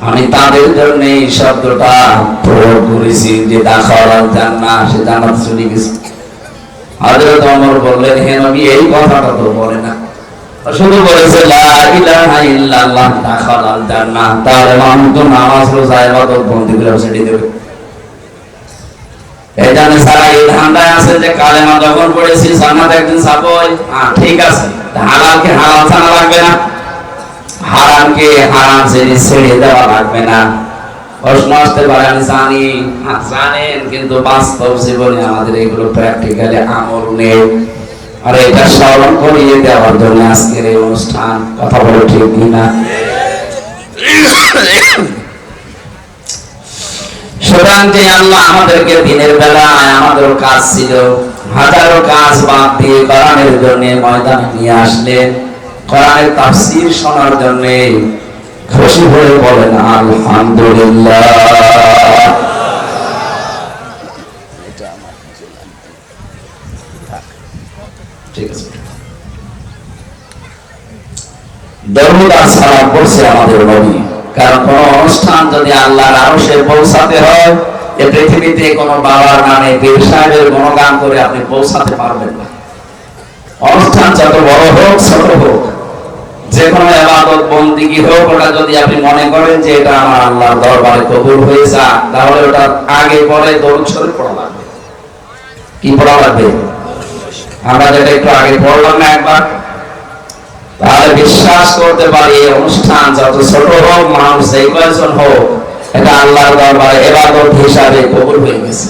আমি তাদের জন্য এই শব্দটা প্রয়োগ করেছি যে সে চলে গেছে। বললেন, হে নবী, এই কথাটা তো বলে না। শুধু বলেছে তার তো নামাজ, রোজা সেটি দেবে। এই জানে সারা এই ধান্দায় আছে যে কালেমা যখন পড়েছি জান্নাত একদিন যাবই হ্যাঁ ঠিক আছে, হালালকে হালাল লাগবে না। হারামকে হারাম ছেড়ে ছেড়ে দেওয়া লাগবে না। প্রশ্ন আসতে পারে জানি। হ্যাঁ, জানেন কিন্তু বাস্তব জীবনে আমাদের এগুলো প্র্যাকটিক্যালি আমল নেই। আর এটা স্মরণ করিয়ে দেওয়ার জন্য আজকের এই অনুষ্ঠান কথা বলে ঠিক কিনা সুতরাং যে আল্লাহ আমাদেরকে দিনের বেলায় আমাদের কাজ ছিল হাজারো কাজ বাদ দিয়ে কোরআনের জন্য ময়দানে নিয়ে আসলেন। কোরআনের তাফসীর শোনার জন্য খুশি হয়ে বলেন, আলহামদুলিল্লাহ। আমাদের নবী। কারণ কোন অনুষ্ঠান যদি আল্লাহর আরশে পৌঁছাতে হয়, এ পৃথিবীতে কোন বাবার নামে পীর সাহেবের গুণগান করে আপনি পৌঁছাতে পারবেন না। অনুষ্ঠান যত বড় হোক, ছোট হোক। যে কোনো এবাদত বন্দিগি হোক, ওটা যদি আপনি মনে করেন যে এটা আমার আল্লাহর দরবারে কবুল হয়ে যা তাহলে ওটা আগে পরে দরুদ শরীফ পড়া লাগবে। কি পড়া লাগবে? আমরা যেটা একটু আগে পড়লাম না একবার। তাহলে বিশ্বাস করতে পারি, এই অনুষ্ঠান যত ছোট হোক, মানুষ যেই কয়েকজন হোক, এটা আল্লাহর দরবারে এবাদত হিসাবে কবুল হয়ে গেছে।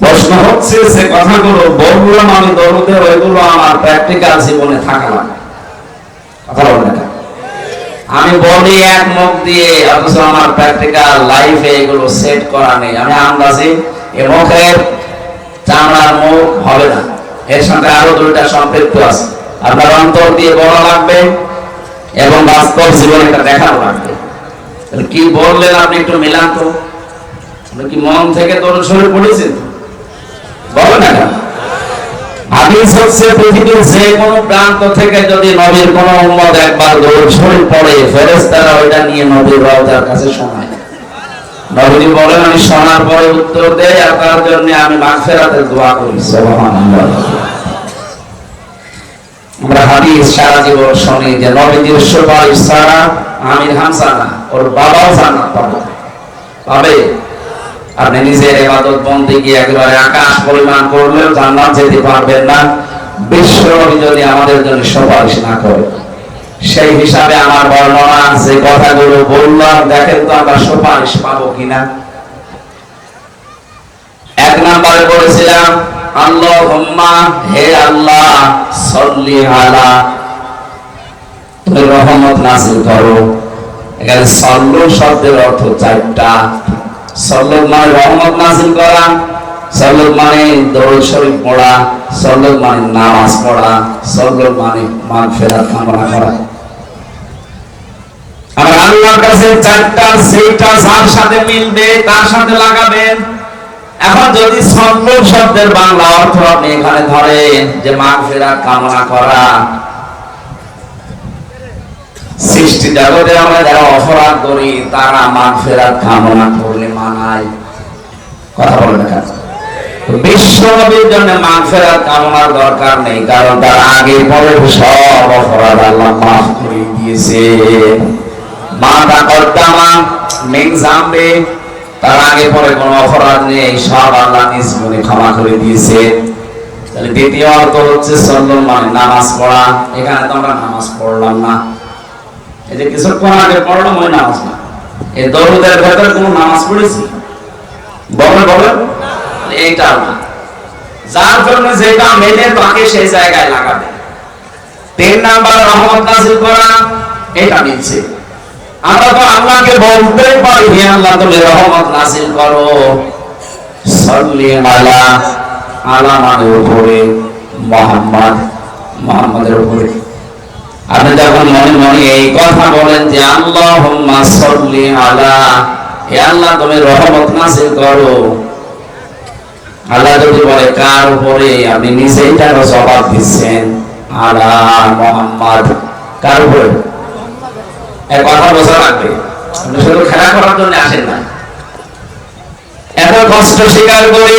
প্রশ্ন হচ্ছে যে কথাগুলো বললাম আমি দরুদে ওইগুলো আমার প্র্যাকটিক্যাল জীবনে থাকা লাগে। কথা বলেন আমি বলি এক মুখ দিয়ে, অথচ আমার প্র্যাকটিক্যাল লাইফে এগুলো সেট করা নেই। আমি আন্দাজি এ মুখের চামড়ার মুখ হবে না। এর সঙ্গে আরও দুইটা সম্পৃক্ত আছে। আপনার অন্তর দিয়ে বলা লাগবে এবং বাস্তব জীবনে এটা দেখানো লাগবে। কি বললেন আপনি একটু মিলান তো? কি মন থেকে তরুণ শরীর পড়েছেন? বলেন না? হাদিস হচ্ছে পৃথিবীর যে কোনো প্রান্ত থেকে যদি নবীর কোনো উম্মত একবার দৌড় শরীর পড়ে, ফেরেশতারা ওইটা নিয়ে নবীর রওজার কাছে শোনায়। নবীজি বলেন, আমি শোনার পরে উত্তর দেই আর তার জন্য আমি মাগফিরাতের দোয়া করি। আমরা হাদিস সারা জীবন শুনি যে নবীজির সুপারিশ ছাড়া আমির হামসা না ওর বাবাও জান্নাত পাবে। পাবে? আপনি নিজের ইবাদত বন্দেগী একেবারে আকাশ পরিমাণ করলেও জান্নাত যেতে পারবেন না। বিশ্ব যদি আমাদের জন্য সুপারিশ না করে, সেই হিসাবে আমার বর্ণনা যে কথাগুলো বললাম, দেখেন তো আমরা সুপারিশ পাবো কিনা। এক নম্বরে বলেছিলাম আল্লাহ হে আল্লাহ, সল্লি আলা তুমি রহমত নাসিল করো। এখানে সল্লু শব্দের অর্থ চারটা। সল্লুক মানে রহমত নাসিল করা সল্লুক মানে দরুদ শরীফ পড়া সল্লুক মানে নামাজ পড়া সল্লুক মানে মাগফিরাত কামনা করা। আর আল্লাহর কাছে চারটা সেইটা যার সাথে মিলবে, তার সাথে লাগাবেন। এখন যদি সল্লুক শব্দের বাংলা অর্থ আপনি এখানে ধরেন যে মাগফিরাত কামনা করা সৃষ্টি জগতে আমরা যারা অপরাধ করি, তারা মাগ ফেরাত, কামনা করলে মানায়। কথা বলে না জন্য মাগ ফেরাত, কামনার দরকার নেই, কারণ তার আগে পরে সব অপরাধ আল্লাহ মাফ করে দিয়েছে। মাতা কর্তামা মেন জামবে তার আগে পরে কোনো অপরাধ নেই, সব আল্লাহ নিজ জীবনে ক্ষমা করে দিয়েছে। তাহলে দ্বিতীয় অর্থ হচ্ছে সল্লম মানে নামাজ পড়া। এখানে তো আমরা নামাজ পড়লাম না। এই যে কিছুক্ষণ আগে পড়লাম ওই নামাজ না। এই দরুদের ভেতরে কোনো নামাজ পড়েছি? বলে বলে এইটা না। যার জন্য যেটা মেলে তাকে সেই জায়গায় লাগাবে। তিন নাম্বার রহমত নাজিল করা, এটা নিচ্ছে আমরা তো আল্লাহকে বলতেই পারি হে আল্লাহ, তুমি রহমত নাজিল করো। সল্লি আলা আলা মানে উপরে, মোহাম্মদ, মোহাম্মদের উপরে। আপনি যখন মনে মনে এই কথা বলেন যে আল্লাহ সল্লি আলা, হে আল্লাহ, তুমি রহমত নাসিল করো। আল্লাহ যদি বলে, কার উপরে আপনি নিজেই তার জবাব দিচ্ছেন? আলা মোহাম্মদ। কার উপরে? এক কথা বোঝা লাগবে। আপনি শুধু খেলা করার জন্য আসেন না। এত কষ্ট স্বীকার করে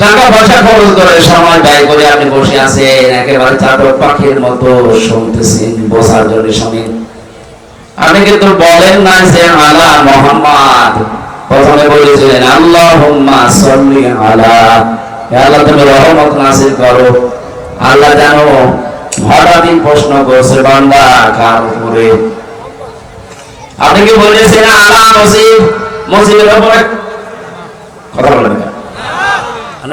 টাকা পয়সা খরচ করে সময় ব্যয় করে আপনি বসে আছেন, একেবারে চাতক পাখির মতো শুনতেছেন, বসার জন্য শুনেন আপনি কিন্তু বলেন না যে আলা মোহাম্মদ। প্রথমে বলেছিলেন আল্লাহ সাল্লি আলা। আল্লাহ তুমি রহমত নাসিল করো। আল্লাহ জানো হঠাৎই প্রশ্ন করছে, বান্দা, কার উপরে? আপনি কি বলেছেন, আলা মসজিদ মসজিদের উপরে কথা বলেন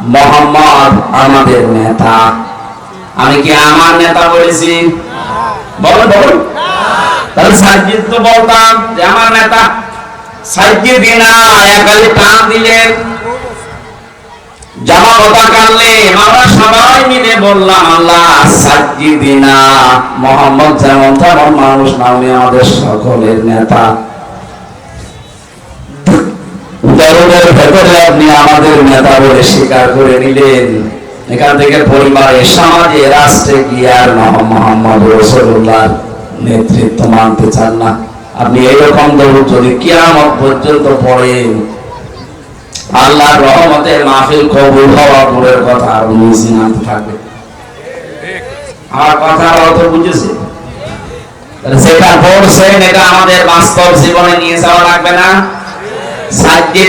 মোহাম্মদ আমাদের নেতা। আমি কি আমার নেতা বলেছি? বলুন সবাই মিলে বললাম মোহাম্মদ মানুষ আমাদের সকলের নেতা। দরদের ভেতরে আপনি আমাদের নেতা বলে স্বীকার করে নিলেন। এখান থেকে পরিবারে সমাজে রাষ্ট্রে কি আর মোহাম্মদ রসুল্লাহ নেতৃত্ব মানতে চান না। আপনি এরকম দৌড় যদি কিয়ামত পর্যন্ত পড়েন, আল্লাহর রহমতের মাহফিল কবুল হওয়া দূরের কথা আর নিচে নামতে থাকবে। আমার কথা অর্থ বুঝেছে? যেটা পড়ছেন, এটা আমাদের বাস্তব জীবনে নিয়ে যাওয়া লাগবে না। সাজ্জে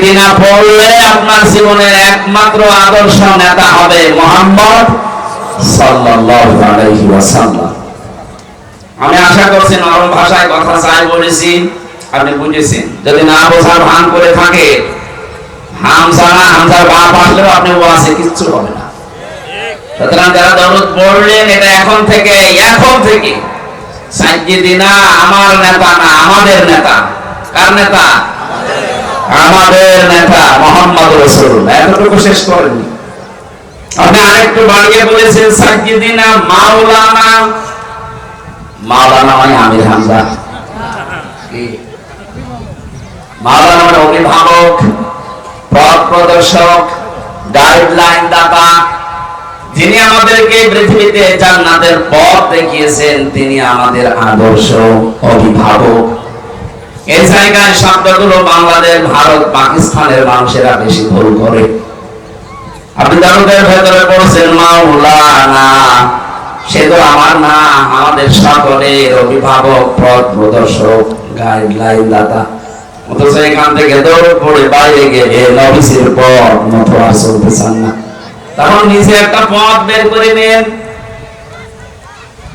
যদি না বোঝার ভান করে থাকে আসলেও আপনি কিচ্ছু হবে না। সুতরাং যারা দরুদ পড়লেন, এটা এখন থেকে এখন থেকে। সাজ্জিদিনা আমার নেতা না, আমাদের নেতা। কার নেতা? আমাদের নেতা মোহাম্মদ রসুল। এতটুকু শেষ করেননি। আপনি আরেকটু বাড়িয়ে বলেছেন সাজ্জিদিনা মাওলানা। মাওলানা মানে আমির মাওলানা মানে অভিভাবক, পথ প্রদর্শক গাইডলাইন দাতা। যিনি আমাদেরকে পৃথিবীতে জান্নাতের পথ দেখিয়েছেন, তিনি আমাদের আদর্শ অভিভাবক। এই জায়গায় শব্দগুলো বাংলাদেশ, ভারত, পাকিস্তানের মানুষেরা বেশি ভুল করে। আপনি দারুদের ভেতরে পড়ছেন, মাওলানা। সে তো আমার না, আমাদের সকলের অভিভাবক, পথ প্রদর্শক, গাইডলাইন দাতা। অথচ এখান থেকে দৌড় পড়ে বাইরে গেলে নবিসের পথ মতো আর চলতে চান না। তখন নিজে একটা পথ বের করে নেন।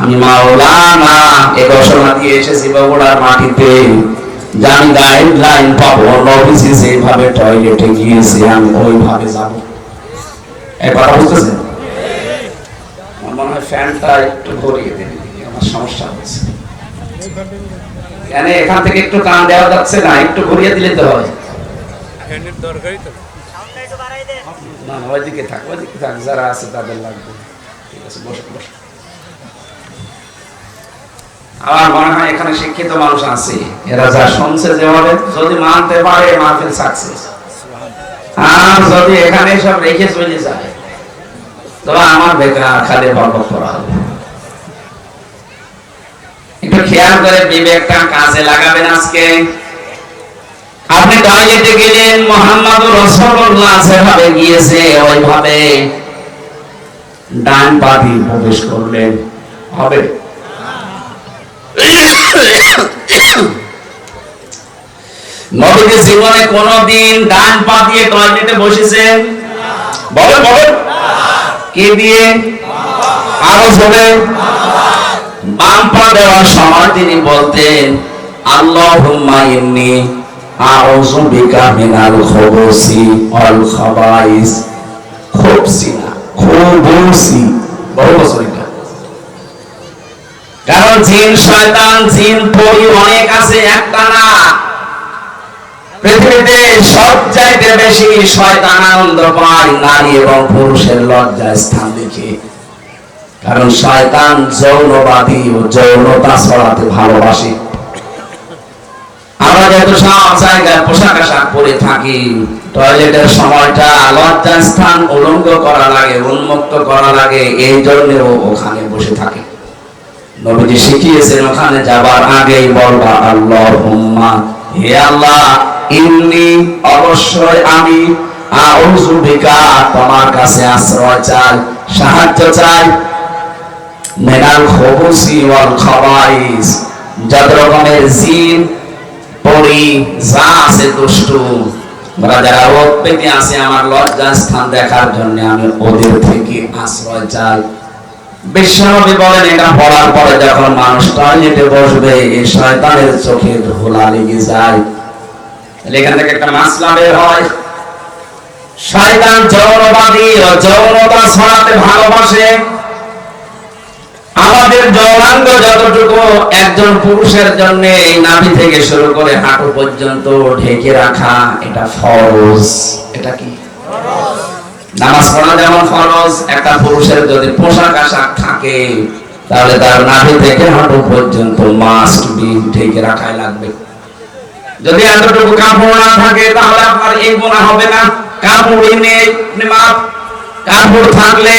আমি মাওলানা এ ঘোষণা দিয়ে এসেছি বগুড়ার মাটিতে। আমি গাইডলাইন পাবো নবীজি যেভাবে টয়লেটে গিয়েছে আমি ওইভাবে যাব। এই কথা বুঝতেছেন? আমার মনে হয় ফ্যানটা একটু ঘুরিয়ে দিন আমার সমস্যা হচ্ছে। কেন এখান থেকে একটু টান দেওয়া যাচ্ছে না একটু ঘুরিয়ে দিলে তো হয় ফ্যানের দরকারই তো। না না, ওইদিকে থাক ওইদিকে থাক যারা আছে তাদের লাগবে। ঠিক আছে বসে বসে। আমার মনে হয় এখানে শিক্ষিত মানুষ আছে। এরা যা শুনছে যেভাবে যদি মানতে পারে, মাহফিল সাকসেস আর যদি এখানে সব রেখে চলে যায়, তবে আমার বেকার খালি করা হবে। একটু খেয়াল করে বিবেকটা কাজে লাগাবেন আজকে। আপনি টয়লেটে গেলেন মোহাম্মদ রসুল্লাহ গিয়েছে, ওইভাবে ডান পা প্রবেশ করলেন। হবে। নবীজি জীবনে কোনোদিন ডান পা দিয়ে টয়লেটে বসেছেন বলেন বলেন। কে দিয়ে? আরও জোরে। বাম পা দেওয়ার সময় তিনি বলতেন, আল্লাহুম্মা ইন্নী আউযু বিকা মিনাল খুবুসি ওয়াল খাবাইস। খুবসি না, খুবুসি। বহু বছর এটা। কারণ জিন শয়তান, জিন পরি অনেক আছে, একটা না। পৃথিবীতে সব চাইতে বেশি শয়তান আনন্দ পায় নারী এবং পুরুষের লজ্জায় স্থান দেখে। কারণ শয়তান যৌনবাদী ও যৌনতা ছড়াতে ভালোবাসে। আমরা যেহেতু সব জায়গায় পোশাক আশাক পরে থাকি, টয়লেটের সময়টা লজ্জা স্থান উলঙ্গ করা লাগে, উন্মুক্ত করা লাগে, এই জন্য ওখানে বসে থাকে। নবীজি শিখিয়েছেন, ওখানে যাবার আগেই বলবা আল্লাহ হে আল্লাহ, ইন্নি অবশ্যই আমি আউযু বিকা, তোমার কাছে আশ্রয় চাই, সাহায্য চাই। মেনাল খবুসি ওয়াল খাবাইস, যত রকমের জিন, পরি, যা আছে দুষ্টু। ওরা যারা রোগ পেতে আছে আমার লজ্জা স্থান দেখার জন্য আমি ওদের থেকে আশ্রয় চাই। বিশ্বনবী বলেন, এটা পড়ার পরে যখন মানুষ টয়লেটে বসবে এই শয়তানের চোখে ধোলা লেগে যায়। এখান থেকে একটা মাসলা বের হয়। শয়তান যৌনবাদী ও যৌনতা ছড়াতে ভালোবাসে। আমাদের যৌনাঙ্গ যতটুকু একজন পুরুষের জন্য এই নাভি থেকে শুরু করে হাঁটু পর্যন্ত ঢেকে রাখা, এটা ফরজ। এটা কি? নামাজ পড়া যেমন ফরজ, একটা পুরুষের যদি পোশাক আশাক থাকে, তাহলে তার নাভি থেকে হাঁটু পর্যন্ত মাস্ট বি ঢেকে রাখাই লাগবে। যদি এতটুকু কাপড় না থাকে, তাহলে আপনার এই গোনা হবে না। কাপড় নেই কাপড় থাকলে